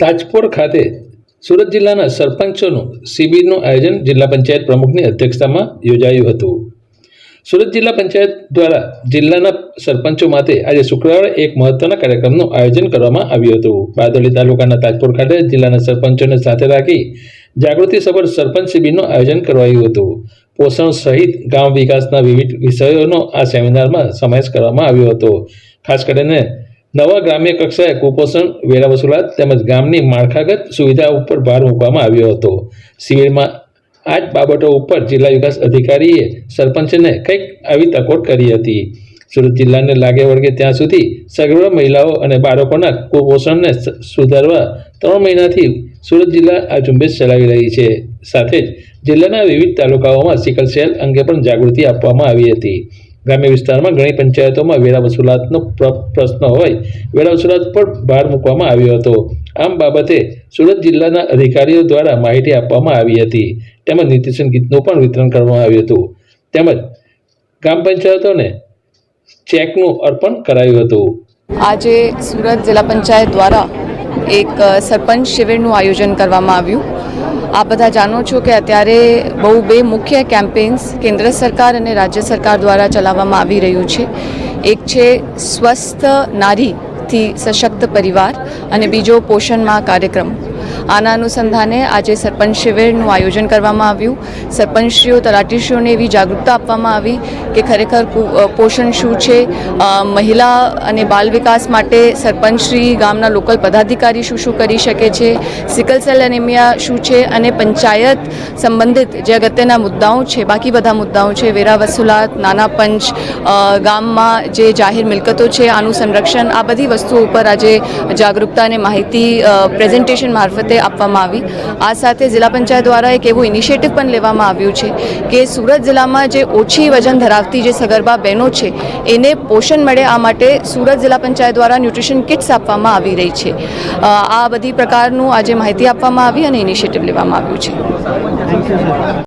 તાજપોર ખાતે સુરત જિલ્લાના સરપંચોનું શિબિરનું આયોજન જિલ્લા પંચાયત પ્રમુખની અધ્યક્ષતામાં યોજાયું હતું. સુરત જિલ્લા પંચાયત દ્વારા જિલ્લાના સરપંચો માટે આજે શુક્રવારે એક મહત્વના કાર્યક્રમનું આયોજન કરવામાં આવ્યું હતું. બારડોલી તાલુકાના તાજપોર ખાતે જિલ્લાના સરપંચોને સાથે રાખી જાગૃતિસભર સરપંચ શિબિરનું આયોજન કરાયું હતું. પોષણ સહિત ગામ વિકાસના વિવિધ વિષયોનો આ સેમિનારમાં સમાવેશ કરવામાં આવ્યો હતો. ખાસ કરીને નવા ગ્રામ્ય કક્ષાએ કુપોષણ, વેરા વસૂલાત તેમજ ગામની માળખાગત સુવિધા ઉપર ભાર મૂકવામાં આવ્યો હતો. શિબિરમાં આ જ બાબતો ઉપર જિલ્લા વિકાસ અધિકારીએ સરપંચને કંઈક આવી તકોટ કરી હતી. સુરત જિલ્લાને લાગે વળગે ત્યાં સુધી સગર્ભ મહિલાઓ અને બાળકોના કુપોષણને સુધારવા ત્રણ મહિનાથી સુરત જિલ્લા આ ઝુંબેશ ચલાવી રહી છે. સાથે જ જિલ્લાના વિવિધ તાલુકાઓમાં સિકલ સેલ અંગે પણ જાગૃતિ આપવામાં આવી હતી. ગ્રામ્ય વિસ્તારમાં ઘણી પંચાયતોમાં વેરા વસૂલાતનો પ્ર- પ્રશ્ન હોય, વેરા વસૂલાત પર ભાર મૂકવામાં આવ્યો હતો. આમ બાબતે સુરત જિલ્લાના અધિકારીઓ દ્વારા માહિતી આપવામાં આવી હતી. તેમજ નિર્દેશન ગીતનું પણ વિતરણ કરવામાં આવ્યું હતું. તેમજ ગ્રામ પંચાયતોને ચેકનું અર્પણ કરાયું હતું. આજે સુરત જિલ્લા પંચાયત દ્વારા એક સરપંચ શિબિરનું આયોજન કરવામાં આવ્યું. આપ બધા જાણો છો કે અત્યારે બહુ બે મુખ્ય કેમ્પેન્સ કેન્દ્ર સરકાર અને રાજ્ય સરકાર દ્વારા ચલાવવામાં આવી રહ્યું છે. એક છે સ્વસ્થ નારીથી સશક્ત પરિવાર અને બીજો પોષણમાં કાર્યક્રમ. આના અનુસંધાને આજે સરપંચ શિબિરનું આયોજન કરવામાં આવ્યું. સરપંચશ્રીઓ, તલાટીશ્રીઓને એવી જાગૃતતા આપવામાં આવી કે ખરેખર પોષણ શું છે? મહિલા અને બાલ વિકાસ માટે સરપંચશ્રી ગામના લોકલ પદાધિકારી શું શું કરી શકે છે? સિકલ સેલ એનેમિયા શું છે? અને પંચાયત સંબંધિત જે અગત્યના મુદ્દાઓ છે, બાકી બધા મુદ્દાઓ છે, વેરા વસૂલાત, નાના પંચ ગામમાં જે જાહેર મિલકતો છે, આનું સંરક્ષણ, આ બધી વસ્તુઓ ઉપર આજે જાગૃતતા અને માહિતી પ્રેઝન્ટેશન મારફતે આપવામાં આવી. આ સાથે જિલ્લા પંચાયત દ્વારા એક એવું ઇનિશિયેટિવ પણ લેવામાં આવ્યું છે કે સુરત જિલ્લામાં જે ઓછી વજન ધરાવતી જે સગર્ભા બહેનો છે, એને પોષણ મળે આ માટે સુરત જિલ્લા પંચાયત દ્વારા ન્યુટ્રિશન કિટ્સ આપવામાં આવી રહી છે. આ બધી પ્રકારનું આજે માહિતી આપવામાં આવી અને ઇનિશિયેટિવ લેવામાં આવ્યું છે.